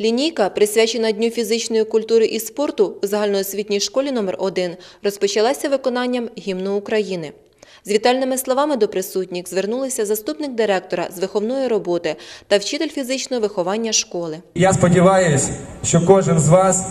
Лінійка, присвячена Дню фізичної культури і спорту у загальноосвітній школі номер 1 розпочалася виконанням гімну України. З вітальними словами до присутніх звернулися заступник директора з виховної роботи та вчитель фізичного виховання школи. Я сподіваюся, що кожен з вас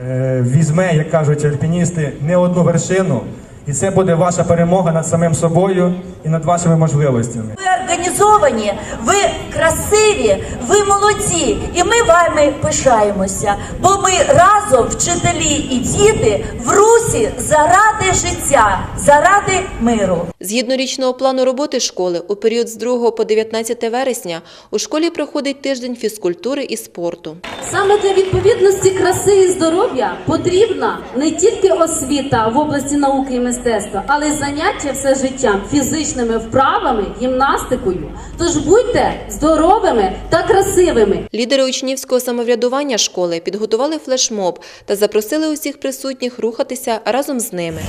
е, візьме, як кажуть альпіністи, не одну вершину, і це буде ваша перемога над самим собою і над вашими можливостями. Ви організовані, ви красиві, ви молодці, і ми вами пишаємося. Бо ми разом, вчителі і діти, в русі заради життя, заради миру. Згідно річного плану роботи школи, у період з 2 по 19 вересня у школі проходить тиждень фізкультури і спорту. Саме для відповідності краси і здоров'я потрібна не тільки освіта в області науки і мистецтва, але й заняття все життям фізичними вправами, гімнастикою. Тож будьте здоровими та красивими. Лідери учнівського самоврядування школи підготували флешмоб та запросили усіх присутніх рухатися разом з ними.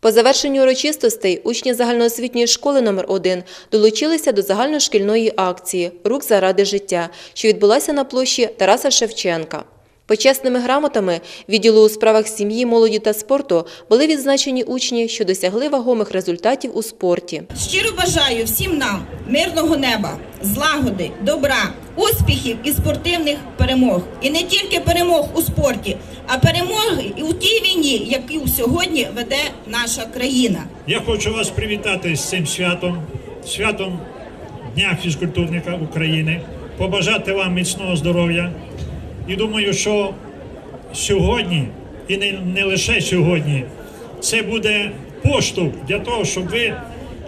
По завершенню урочистостей учні загальноосвітньої школи номер 1 долучилися до загальношкільної акції Рук заради життя, що відбулася на площі Тараса Шевченка. Почесними грамотами відділу у справах сім'ї, молоді та спорту були відзначені учні, що досягли вагомих результатів у спорті. Щиро бажаю всім нам мирного неба, злагоди, добра, успіхів і спортивних перемог. І не тільки перемог у спорті, а перемоги і у тій війні, яку сьогодні веде наша країна. Я хочу вас привітати з цим святом, святом Дня фізкультурника України, побажати вам міцного здоров'я. І думаю, що сьогодні, і не, не лише сьогодні, це буде поштовх для того, щоб ви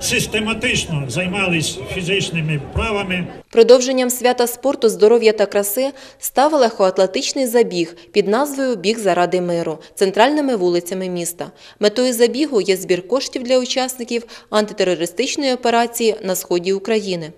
систематично займались фізичними вправами, Продовженням свята спорту, здоров'я та краси став легкоатлетичний забіг під назвою Біг заради миру центральними вулицями міста. Метою забігу є збір коштів для учасників антитерористичної операції на сході України.